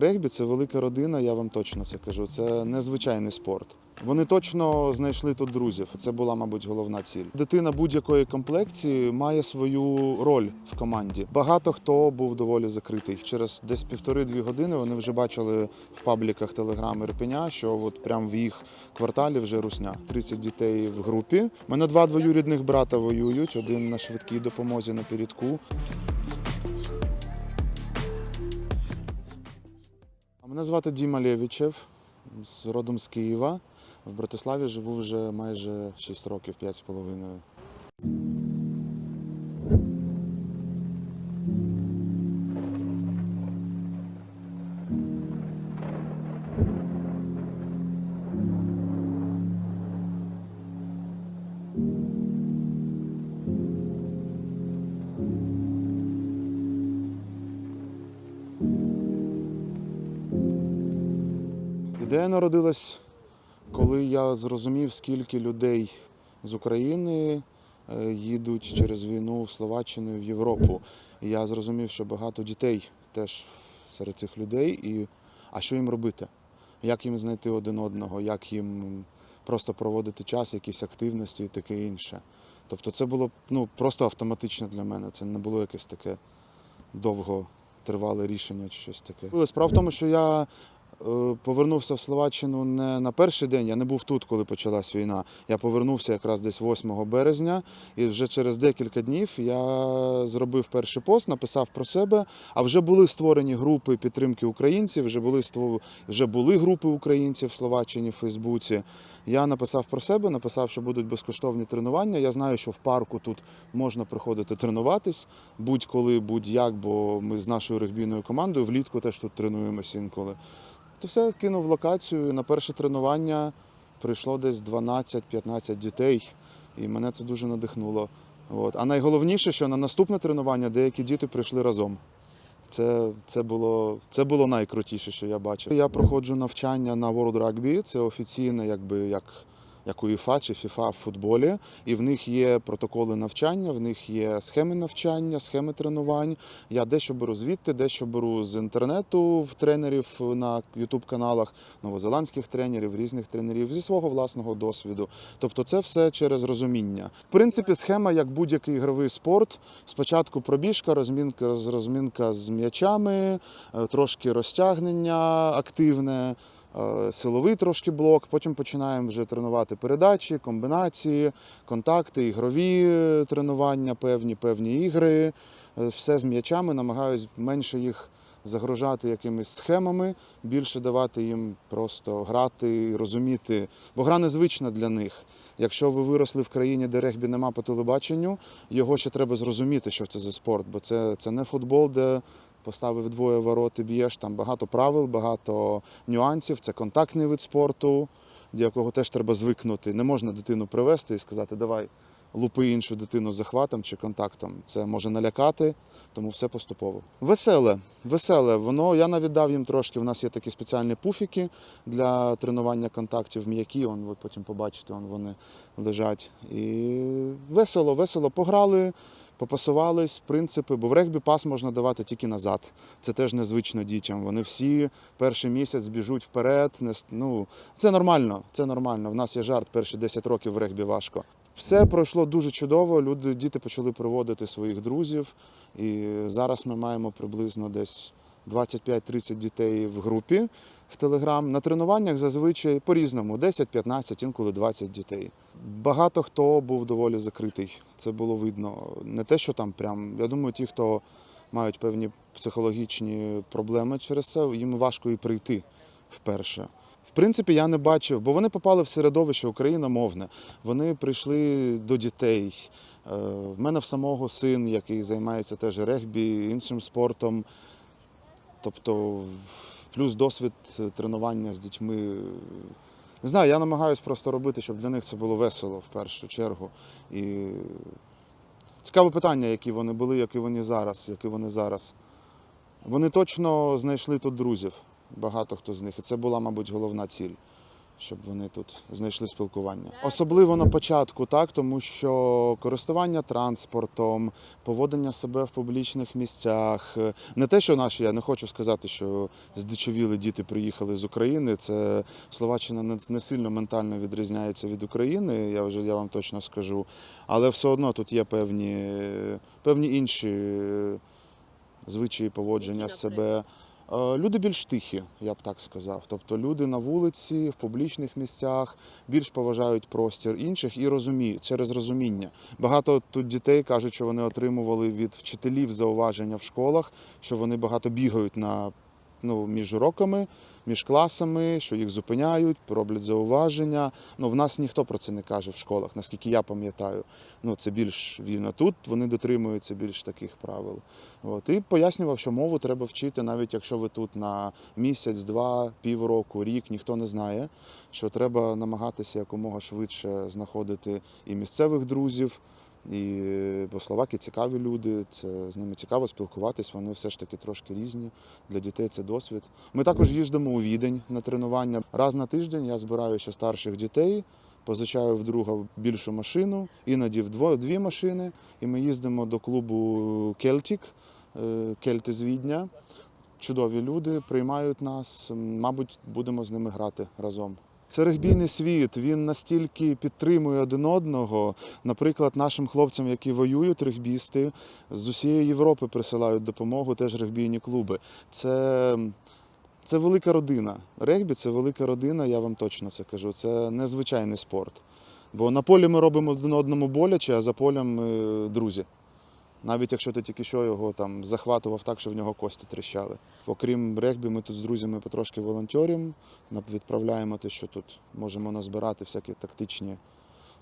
Регбі це велика родина, я вам точно це кажу. Це незвичайний спорт. Вони точно знайшли тут друзів. Це була, мабуть, головна ціль. Дитина будь-якої комплекції має свою роль в команді. Багато хто був доволі закритий. Через десь півтори-дві години вони вже бачили в пабліках Телеграм Ірпеня, що от прямо в їх кварталі вже русня. 30 дітей в групі. У мене два двоюрідних брата воюють. Один на швидкій допомозі на передку. Мене звати Діма Лєвічев, з родом з Києва. В Братиславі живу вже майже 6 років, 5 з половиною. Народилась, коли я зрозумів, скільки людей з України е, їдуть через війну в Словаччину і в Європу. Я зрозумів, що багато дітей теж серед цих людей. І а що їм робити? Як їм знайти один одного, як їм просто проводити час, якісь активності і таке інше. Тобто це було ну, просто автоматично для мене. Це не було якесь таке довго тривале рішення чи щось таке. Справа в тому, що я повернувся в Словаччину не на перший день, я не був тут, коли почалась війна. Я повернувся якраз десь 8 березня, і вже через декілька днів я зробив перший пост, написав про себе. А вже були створені групи підтримки українців, вже були вже були групи українців в Словаччині в Фейсбуці. Я написав про себе, написав, що будуть безкоштовні тренування. Я знаю, що в парку тут можна приходити тренуватись будь-коли, будь-як, бо ми з нашою регбійною командою влітку теж тут тренуємося інколи. То все кинув локацію. На перше тренування прийшло десь 12-15 дітей, і мене це дуже надихнуло. От. А найголовніше, що на наступне тренування деякі діти прийшли разом. Це, це, було, це було найкрутіше, що я бачив. Я проходжу навчання на World Rugby, це офіційне, якби як, як УЄФА чи ФІФА в футболі. І в них є протоколи навчання, в них є схеми навчання, схеми тренувань. Я дещо беру звідти, дещо беру з інтернету в тренерів на Ютуб-каналах, новозеландських тренерів, різних тренерів, зі свого власного досвіду. Тобто це все через розуміння. В принципі, схема, як будь-який ігровий спорт. Спочатку пробіжка, розмінка, роз- розмінка з м'ячами, е, трошки розтягнення активне. Е, Силовий трошки блок, потім починаємо вже тренувати передачі, комбінації, контакти, ігрові е, тренування, певні, певні ігри. Е, Все з м'ячами, намагаюсь менше їх загружати якимись схемами, більше давати їм просто грати розуміти, бо гра незвична для них. Якщо ви виросли в країні, де регбі нема по телебаченню, його ще треба зрозуміти, що це за спорт, бо це, це не футбол, де поставив двоє ворот і б'єш. Там багато правил, багато нюансів. Це контактний вид спорту, до якого теж треба звикнути. Не можна дитину привезти і сказати, давай лупи іншу дитину захватом чи контактом. Це може налякати, тому все поступово. Веселе, веселе. Воно я навіть дав їм трошки. У нас є такі спеціальні пуфіки для тренування контактів, м'які. Он ви потім побачите, он вони лежать. І весело, весело пограли. Попасувались принципи, бо в регбі пас можна давати тільки назад. Це теж незвично дітям. Вони всі перший місяць біжуть вперед. Не, ну, це нормально, це нормально. В нас є жарт, перші 10 років в регбі важко. Все пройшло дуже чудово. Люди, діти почали приводити своїх друзів. І зараз ми маємо приблизно десь 25-30 дітей в групі в Телеграм. На тренуваннях зазвичай по-різному 10-15, інколи 20 дітей. Багато хто був доволі закритий. Це було видно. Не те, що там прям. Я думаю, ті, хто мають певні психологічні проблеми через це, їм важко і прийти вперше. В принципі, я не бачив, бо вони попали в середовище україномовне. Вони прийшли до дітей. Е, В мене в самого син, який займається теж регбі, іншим спортом. Тобто, плюс досвід тренування з дітьми. Не знаю, я намагаюся просто робити, щоб для них це було весело в першу чергу. І цікаве питання, які вони були, які вони зараз, які вони зараз. Вони точно знайшли тут друзів, багато хто з них. І це була, мабуть, головна ціль. Щоб вони тут знайшли спілкування. Особливо на початку, так тому що користування транспортом, поводення себе в публічних місцях. е, Не те, що наші, я не хочу сказати, що здичавіли діти приїхали з України. Це Словаччина не, сильно ментально відрізняється від України, я вже я вам точно скажу. Але все одно тут є певні, певні інші е, звичаї поводження себе. Е, Люди більш тихі, я б так сказав. Тобто люди на вулиці, в публічних місцях більш поважають простір інших і розуміють через розуміння. Багато тут дітей кажуть, що вони отримували від вчителів зауваження в школах, що вони багато бігають на ну, між уроками, між класами, що їх зупиняють, роблять зауваження. Ну, в нас ніхто про це не каже в школах, наскільки я пам'ятаю. Ну, це більш вільно. Тут вони дотримуються більш таких правил. От. І пояснював, що мову треба вчити, навіть якщо ви тут на місяць, два, півроку, рік, ніхто не знає, що треба намагатися якомога швидше знаходити і місцевих друзів. І бо словаки цікаві люди, це з ними цікаво спілкуватись. Вони все ж таки трошки різні. Для дітей це досвід. Ми також їздимо у відень на тренування. Раз на тиждень я збираю ще старших дітей, позичаю в друга більшу машину, іноді в дві машини. І ми їздимо до клубу Кельтік, е, Кельти з Відня. Чудові люди приймають нас. Мабуть, будемо з ними грати разом. Це регбійний світ. Він настільки підтримує один одного. Наприклад, нашим хлопцям, які воюють, регбісти, з усієї Європи присилають допомогу, теж регбійні клуби. Це, це велика родина. Регбі це велика родина, я вам точно це кажу. Це незвичайний спорт. Бо на полі ми робимо один одному боляче, а за полем ми друзі. Навіть якщо ти тільки що його там захватував так, що в нього кості тріщали. Окрім регбі, ми тут з друзями потрошки волонтеримо, нап- відправляємо те, що тут можемо назбирати всякі тактичні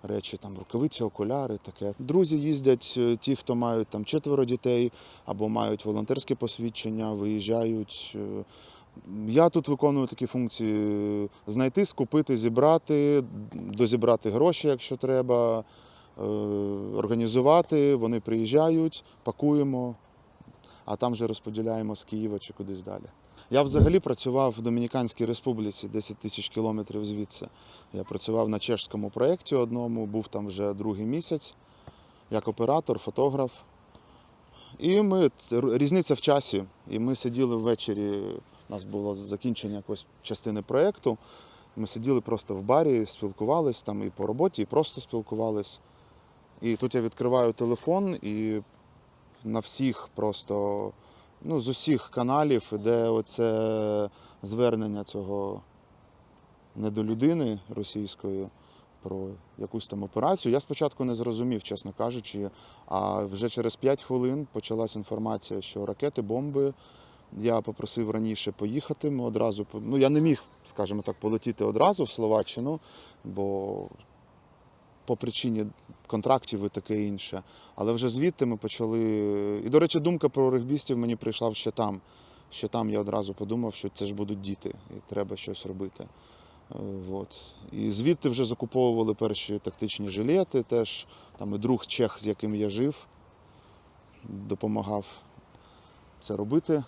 речі, там рукавиці, окуляри, таке. Друзі їздять, е, ті, хто мають там четверо дітей або мають волонтерське посвідчення, виїжджають. Е, Я тут виконую такі функції: знайти, скупити, зібрати, дозібрати гроші, якщо треба, е, організувати. Вони приїжджають, пакуємо, а там вже розподіляємо з Києва чи кудись далі. Я взагалі працював в Домініканській республіці 10 тисяч кілометрів звідси. Я працював на чешському проєкті одному, був там вже другий місяць, як оператор, фотограф. І ми різниця в часі. І ми сиділи ввечері. У нас було закінчення якоїсь частини проєкту. Ми сиділи просто в барі, спілкувались там і по роботі, і просто спілкувались. І тут я відкриваю телефон, і на всіх просто, ну, з усіх каналів іде оце звернення цього недолюдини російської про якусь там операцію. Я спочатку не зрозумів, чесно кажучи, а вже через 5 хвилин почалась інформація, що ракети, бомби. Я попросив раніше поїхати. Ми одразу ну я не міг, скажімо так, полетіти одразу в Словаччину, бо по причині контрактів і таке інше. Але вже звідти ми почали. І, до речі, думка про регбістів мені прийшла ще там. Ще там я одразу подумав, що це ж будуть діти, і треба щось робити. Е, Вот. І звідти вже закуповували перші тактичні жилети. Теж там і друг чех, з яким я жив, допомагав це робити.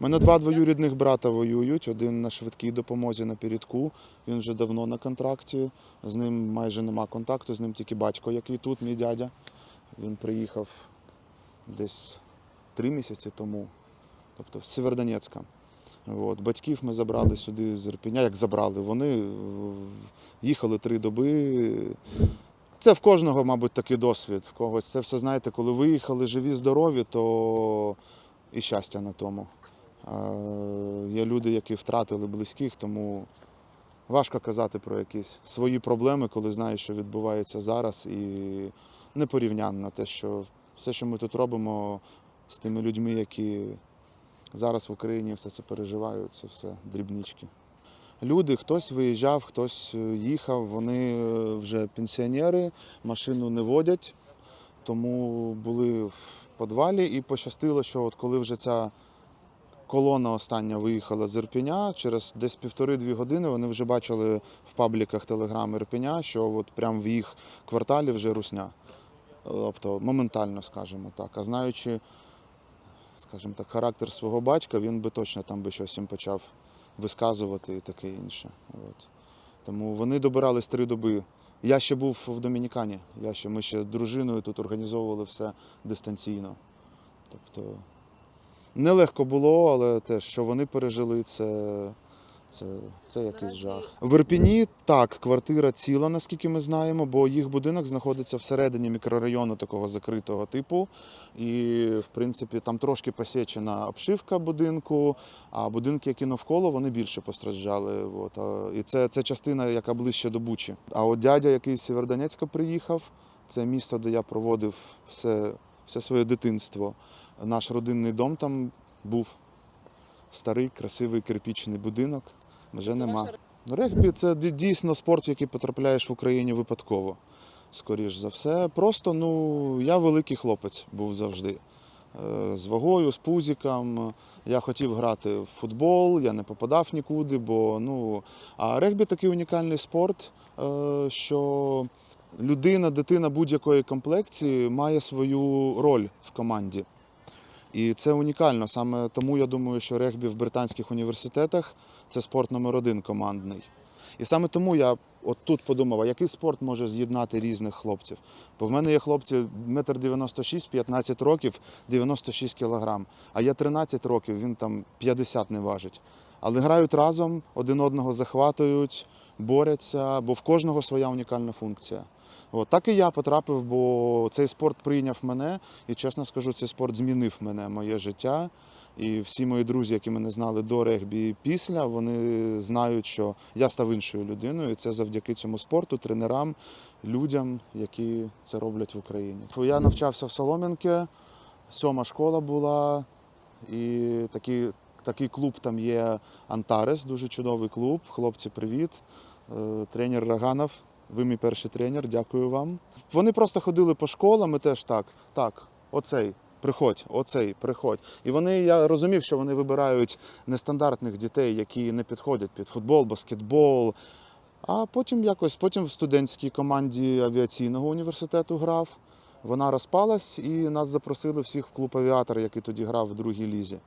Мене два двоюрідних брата воюють. Один на швидкій допомозі на передку. Він вже давно на контракті. З ним майже нема контакту, з ним тільки батько, який тут, мій дядя. Він приїхав десь три місяці тому, тобто з Севердонецька. От. Батьків ми забрали сюди з Ірпеня. Як забрали? Вони їхали три доби. Це в кожного, мабуть, такий досвід. В когось це все знаєте, коли виїхали живі, здорові, то і щастя на тому. Є люди, які втратили близьких, тому важко казати про якісь свої проблеми, коли знаєш, що відбувається зараз, і непорівнянно те, що все, що ми тут робимо з тими людьми, які зараз в Україні все це переживають, це все дрібнички. Люди, хтось виїжджав, хтось е, їхав, вони е, вже пенсіонери, машину не водять, тому були в підвалі і пощастило, що от коли вже ця колона остання виїхала з Ірпеня, через десь півтори-дві години вони вже бачили в пабліках Телеграм Ірпеня, що от прямо в їх кварталі вже русня. Тобто моментально, скажімо так. А знаючи, скажімо так, характер свого батька, він би точно там би щось їм почав висказувати і таке інше. От. Тому вони добирались три доби. Я ще був в Домінікані. Я ще, ми ще дружиною тут організовували все дистанційно. Тобто нелегко було, але те, що вони пережили, це, це, це якийсь жах. В Ірпіні так, квартира ціла, наскільки ми знаємо, бо їх будинок знаходиться всередині мікрорайону такого закритого типу. І, в принципі, там трошки посічена обшивка будинку, а будинки, які навколо, вони більше постраждали. От. І це, це частина, яка ближче до Бучі. А от дядя, який з Сєвєродонецька приїхав, це місто, де я проводив все, все своє дитинство. Наш родинний дом там був старий, красивий кирпічний будинок. Вже нема. Ну, Регбі це дійсно спорт, в який потрапляєш в Україні випадково. Скоріш за все. Просто ну, я великий хлопець був завжди. Е, З вагою, з пузіком. Я хотів грати в футбол, я не попадав нікуди, бо ну. А регбі такий унікальний спорт, е, що людина, дитина будь-якої комплекції має свою роль в команді. І це унікально. Саме тому я думаю, що регбі в британських університетах це спорт номер один командний. І саме тому я от тут подумав, а який спорт може з'єднати різних хлопців? Бо в мене є хлопці метр 96, 15 років, 96 кілограм. А я 13 років, він там 50 не важить. Але грають разом, один одного захватують, борються, бо в кожного своя унікальна функція. От так і я потрапив, бо цей спорт прийняв мене, і чесно скажу, цей спорт змінив мене, моє життя. І всі мої друзі, які мене знали до регбі після, вони знають, що я став іншою людиною, і це завдяки цьому спорту, тренерам, людям, які це роблять в Україні. Я навчався в Солом'янки, сьома школа була, і такий, такий клуб там є Антарес, дуже чудовий клуб. Хлопці, привіт. Е, Тренер Раганов. Ви мій перший тренер, дякую вам. Вони просто ходили по школам і теж так. Так, оцей, приходь, оцей, приходь. І вони, я розумів, що вони вибирають нестандартних дітей, які не підходять під футбол, баскетбол. А потім якось, потім в студентській команді авіаційного університету грав. Вона розпалась і нас запросили всіх в клуб авіатор, який тоді грав в другій лізі.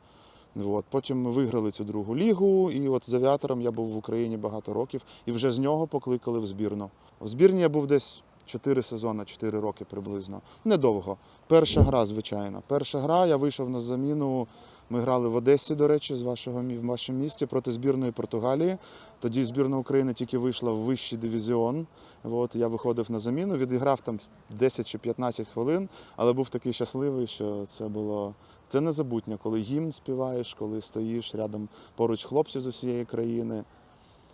От. Потім ми виграли цю другу лігу, і от з авіатором я був в Україні багато років, і вже з нього покликали в збірну. В збірні я був десь 4 сезони, 4 роки приблизно. Недовго. Перша гра, звичайно. Перша гра, я вийшов на заміну. Ми грали в Одесі, до речі, з вашого в вашому місті проти збірної Португалії. Тоді збірна України тільки вийшла в вищий дивізіон. От я виходив на заміну, відіграв там 10 чи 15 хвилин, але був такий щасливий, що це було це незабутньо, коли гімн співаєш, коли стоїш рядом поруч хлопці з усієї країни.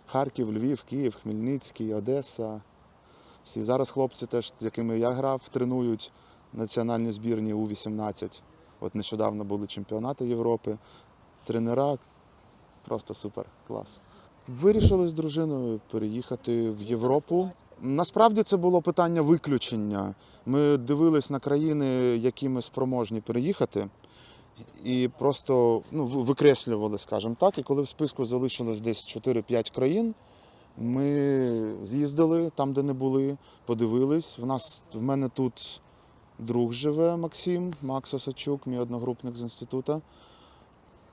Харків, Львів, Київ, Хмельницький, Одеса. Всі зараз хлопці, теж, з якими я грав, тренують національні збірні У-18. От нещодавно були чемпіонати Європи. Тренера просто супер, клас. Вирішили з дружиною переїхати в Європу. Насправді це було питання виключення. Ми дивились на країни, які ми спроможні переїхати, і просто ну, викреслювали, скажімо так. І коли в списку залишилось десь 4-5 країн, ми з'їздили там, де не були, подивились. В нас в мене тут друг живе Максим, Макс Осачук, мій одногрупник з інституту.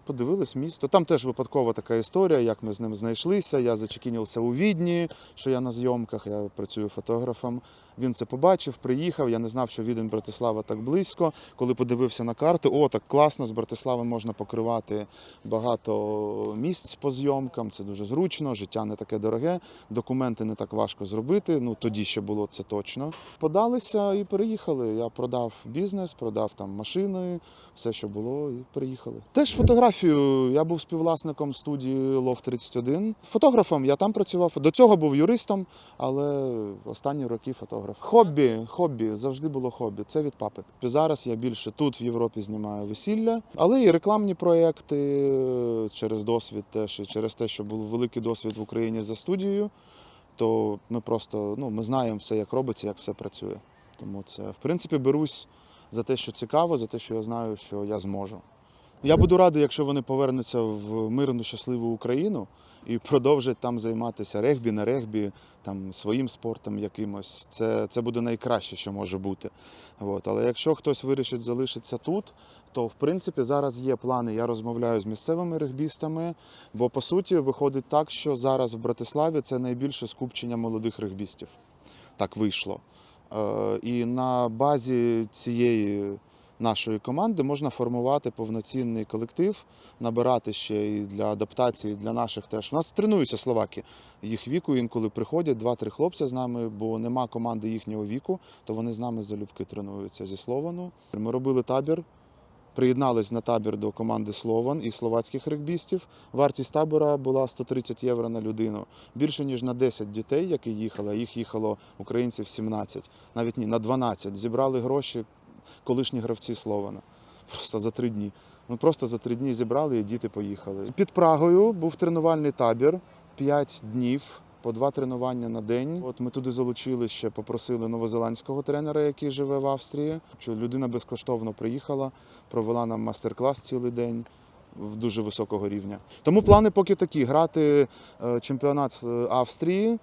Подивились місто. Там теж випадкова така історія, як ми з ним знайшлися. Я зачекінився у Відні, що я на зйомках, я працюю фотографом. Він це побачив, приїхав. Я не знав, що Відень Братислава так близько. Коли подивився на карти, о, так класно, з Братислави можна покривати багато місць по зйомкам. Це дуже зручно, життя не таке дороге, документи не так важко зробити. Ну тоді ще було це точно. Подалися і переїхали. Я продав бізнес, продав там машини, все, що було, і переїхали. Теж фотографію. Я був співвласником студії Лов 31. Фотографом я там працював. До цього був юристом, але останні роки фотограф. Хобі, хобі завжди було хобі. Це від папи. Зараз я більше тут в Європі знімаю весілля, але і рекламні проекти через досвід, теж і через те, що був великий досвід в Україні за студією. То ми просто ну, ми знаємо все, як робиться, як все працює. Тому це, в принципі, берусь за те, що цікаво, за те, що я знаю, що я зможу. Я буду радий, якщо вони повернуться в мирну щасливу Україну і продовжать там займатися регбі, не регбі, там своїм спортом якимось. Це, це буде найкраще, що може бути. От. Але якщо хтось вирішить залишитися тут, то в принципі зараз є плани. Я розмовляю з місцевими регбістами, бо по суті виходить так, що зараз в Братиславі це найбільше скупчення молодих регбістів. Так вийшло. Е, І на базі цієї нашої команди можна формувати повноцінний колектив, набирати ще і для адаптації для наших теж. У нас тренуються словаки. Їх віку інколи приходять два-три хлопця з нами, бо нема команди їхнього віку, то вони з нами залюбки тренуються зі Словану. Ми робили табір. Приєднались на табір до команди Слован і словацьких регбістів. Вартість табора була 130 євро на людину. Більше ніж на 10 дітей, які їхали, їх їхало українців 17, навіть ні, на 12. Зібрали гроші колишні гравці Слована. Просто за три дні. Ну просто за три дні зібрали і діти поїхали. Під Прагою був тренувальний табір 5 днів. По два тренування на день. От ми туди залучили ще, попросили новозеландського тренера, який живе в Австрії. Людина безкоштовно приїхала, провела нам майстер-клас цілий день дуже високого рівня. Тому плани поки такі: грати е, чемпіонат е, Австрії е,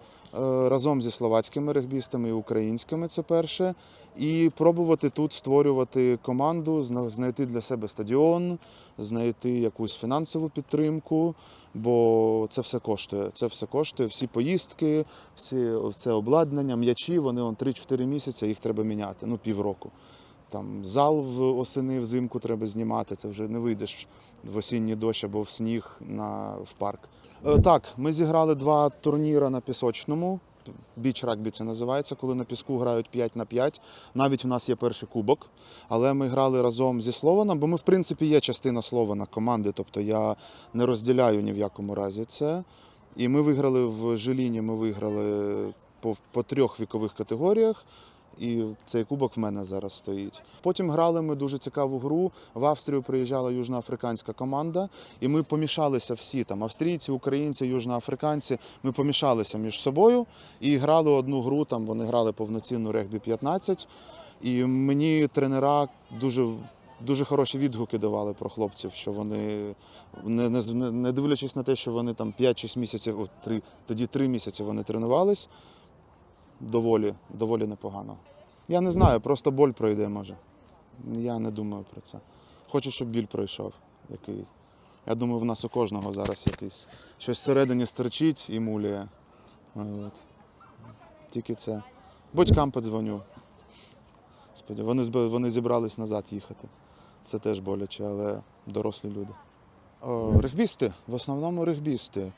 разом зі словацькими регбістами і українськими. Це перше. І пробувати тут створювати команду, знайти для себе стадіон, знайти якусь фінансову підтримку, бо це все коштує. Це все коштує. Всі поїздки, всі це обладнання, м'ячі, вони он 3-4 місяці, їх треба міняти, ну півроку. Там зал в осени, взимку треба знімати. Це вже не вийдеш в осінній дощ або в сніг на, в парк. Е, Так, ми зіграли два турніри на пісочному. Біч рагбі це називається, коли на піску грають 5 на 5. Навіть в нас є перший кубок. Але ми грали разом зі Слованом, бо ми, в принципі, є частина Слована команди. Тобто я не розділяю ні в якому разі це. І ми виграли в Желіні, ми виграли по, по трьох вікових категоріях. І цей кубок в мене зараз стоїть. Потім грали ми дуже цікаву гру. В Австрію приїжджала южноафриканська команда, і ми помішалися всі там австрійці, українці, южноафриканці. Ми помішалися між собою і грали одну гру. Там вони грали повноцінну регбі 15. І мені тренера дуже. Дуже хороші відгуки давали про хлопців, що вони, не, не, не- дивлячись на те, що вони там 5-6 місяців, о, 3, тоді 3 місяці вони тренувались, доволі, доволі непогано. Я не знаю, просто боль пройде, може. Я не думаю про це. Хочу, щоб біль пройшов. Який. Я думаю, в нас у кожного зараз якийсь щось всередині стерчить і мулює. От. Тільки це. Батькам подзвоню. Вони, вони зібрались назад їхати. Це теж боляче, але дорослі люди. О, регбісти, в основному регбісти.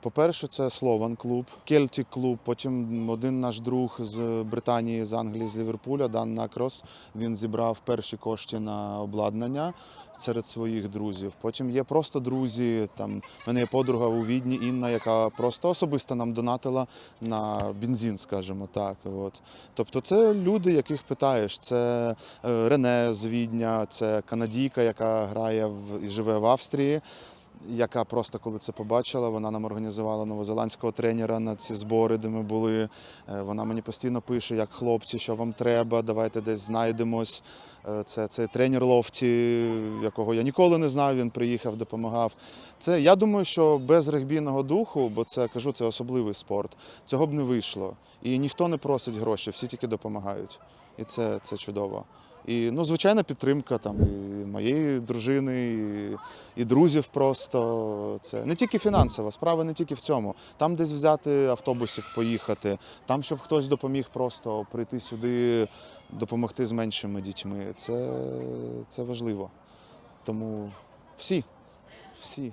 По-перше, це Слован клуб, Кельтік клуб. Потім один наш друг з Британії, з Англії, з Ліверпуля, Дан Накрос. Він зібрав перші кошти на обладнання серед своїх друзів. Потім є просто друзі. Там в мене є подруга у Відні Інна, яка просто особисто нам донатила на бензин, скажімо так. От. Тобто, це люди, яких питаєш. Це е, Рене з Відня, це канадійка, яка грає в і живе в Австрії яка просто коли це побачила, вона нам організувала новозеландського тренера на ці збори, де ми були. Е, Вона мені постійно пише, як хлопці, що вам треба, давайте десь знайдемось. Е, Це, це тренер Лофті, якого я ніколи не знав, він приїхав, допомагав. Це я думаю, що без регбійного духу, бо це кажу, це особливий спорт, цього б не вийшло. І ніхто не просить гроші, всі тільки допомагають. І це, це чудово. І ну, звичайна підтримка там і моєї дружини, і, і друзів просто. Це не тільки фінансова, справа не тільки в цьому. Там десь взяти автобусик, поїхати, там, щоб хтось допоміг просто прийти сюди, допомогти з меншими дітьми. Це, це важливо. Тому всі, всі.